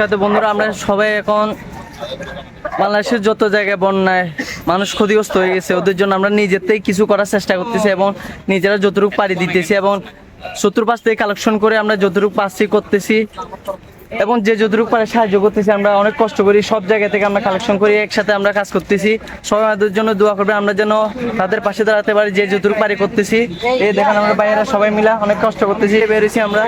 সাথে বন্ধুরা, আমরা সবাই এখন বাংলাদেশের যত জায়গায় বন্যায় মানুষ ক্ষতিগ্রস্ত হয়ে গেছে, ওদের জন্য আমরা নিজেতেই কিছু করার চেষ্টা করতেছি এবং নিজেরা যতটুকু পাড়ি দিতেছি এবং শত্রু পাশ থেকে কালেকশন করে আমরা যতটুকু পাচ্ছি করতেছি। এবং যে যতটুকু পারে সাহায্য করতেছি আমরা অনেক কষ্ট করি সব জায়গা থেকে আমরা কালেকশন করি একসাথে আমরা কাজ করতেছি। সবাই আমাদের জন্য দোয়া করবে আমরা যেন তাদের পাশে দাঁড়াতে পারি যে যতটুকু পারি করতেছি। এই দেখেন আমরা বাইরে সবাই মিলা অনেক কষ্ট করতেছি বেরোছি আমরা।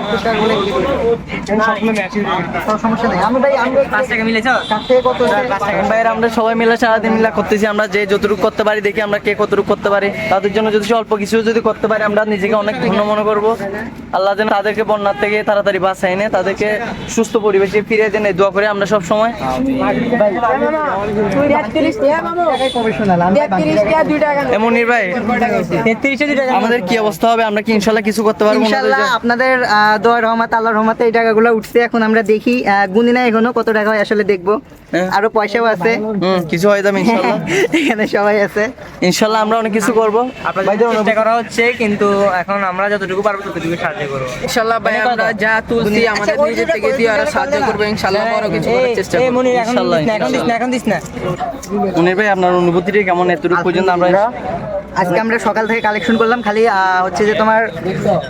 বাইরে আমরা সবাই মিলে সারাদিন মিলা করতেছি আমরা যে যতটুকু করতে পারি দেখি আমরা কে কতটুকু করতে পারি। তাদের জন্য যদি অল্প কিছু যদি করতে পারি আমরা নিজেকে অনেক ধন্য মনে করব। আল্লাহ যেন তাদেরকে বন্যার থেকে তাড়াতাড়ি বাঁচাই এনে তাদেরকে সুস্থ পরিবেশে ফিরে এই দোয়া করে আমরা সব সময়। এমনির ভাই আমাদের কি অবস্থা হবে? আমরা কি ইনশাল্লাহ কিছু করতে পারব ইনশাআল্লাহ আপনাদের দোয়া রহমত আল্লাহর রহমতে এই টাকাগুলো উঠছে। এখন আমরা দেখি গুনি না এখনও কত টাকা হয় আসলে দেখব। হ্যাঁ। আরও পয়সাও আছে। কিছু হয়ে যাবে ইনশাল্লাহ। এখানে সবাই আছে। ইনশাল্লাহ আমরা অনেক কিছু করব। আপনাদের চেষ্টা করা হচ্ছে কিন্তু এখন আমরা যতটুকু পারব ততটুকু সাহায্য করব। ইনশাল্লাহ ভাই আমরা যা তুলছি আমাদের নিজের থেকে দিয়ে আরও সাহায্য করবে ইনশাল্লাহ বড় কিছু করার চেষ্টা এই করব। ইনশাল্লাহ, এখন দিস না এখন দিস না। মনির ভাই আপনার অনুভূতিটা কেমন? এতটুকু পর্যন্ত আমরা আজকে আমরা সকাল থেকে কালেকশন করলাম খালি হচ্ছে যে তোমার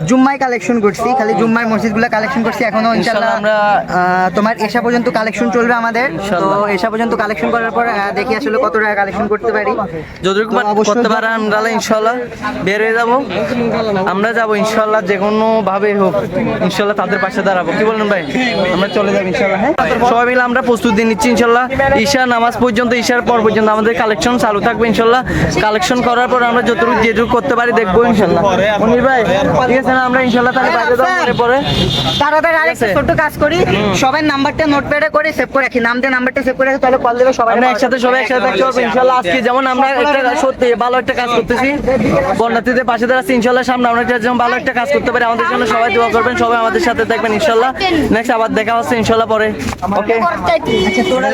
জুম্মায় কালেকশন করছি খালি জুম্মায় মসজিদগুলো কালেকশন করছি এখনও ইনশাআল্লাহ ইনশাল্লাহ আমরা- তোমার এসা পর্যন্ত কালেকশন চলবে আমাদের। তো এসা পর্যন্ত কালেকশন করার পর দেখি আসলে কত টাকা কালেকশন করতে পারি। যতটুকু করতে পারে আমরা ইনশাল্লাহ বের হয়ে যাব। আমরা যাব ইনশাল্লাহ যে কোনো ভাবে হোক ইনশাল্লাহ তাদের পাশে দাঁড়াবো। কি বলেন ভাই? আমরা চলে যাব ইনশাল্লাহ হ্যাঁ? সবাই মিলে আমরা প্রস্তুতি নিচ্ছি ইনশাল্লাহ ঈশা নামাজ পর্যন্ত ঈশার পর পর্যন্ত আমাদের কালেকশন চালু থাকবে ইনশাল্লাহ কালেকশন করার পর আমরা যতটুকু যেটুকু করতে পারি দেখব ইনশাল্লাহ। মনির ভাই ঠিক আছে না? আমরা ইনশাল্লাহ তাহলে বাইরে পরে পরে। তাড়াতাড়ি আরেকটা ছোট্ট কাজ করি। সবার নাম্বারটা নোটপ্যাডে করে সেভ করে রাখি। নাম দিয়ে নাম্বারটা সেভ করে রাখি তাহলে কল দেবে সবাই। আমরা একসাথে সবাই একসাথে থাকতে ইনশাল্লাহ। আজকে যেমন আমরা একটা সত্যি ভালো একটা কাজ করতেছি বন্যার্থীদের পাশে দাঁড়াচ্ছি ইনশাল্লাহ সামনে আমরা একটা যেমন ভালো একটা কাজ করতে পারি আমাদের জন্য সবাই দোয়া করবেন সবাই আমাদের সাথে থাকবেন ইনশাল্লাহ। নেক্সট আবার দেখা হচ্ছে ইনশাল্লাহ পরে। ওকে আচ্ছা তোরা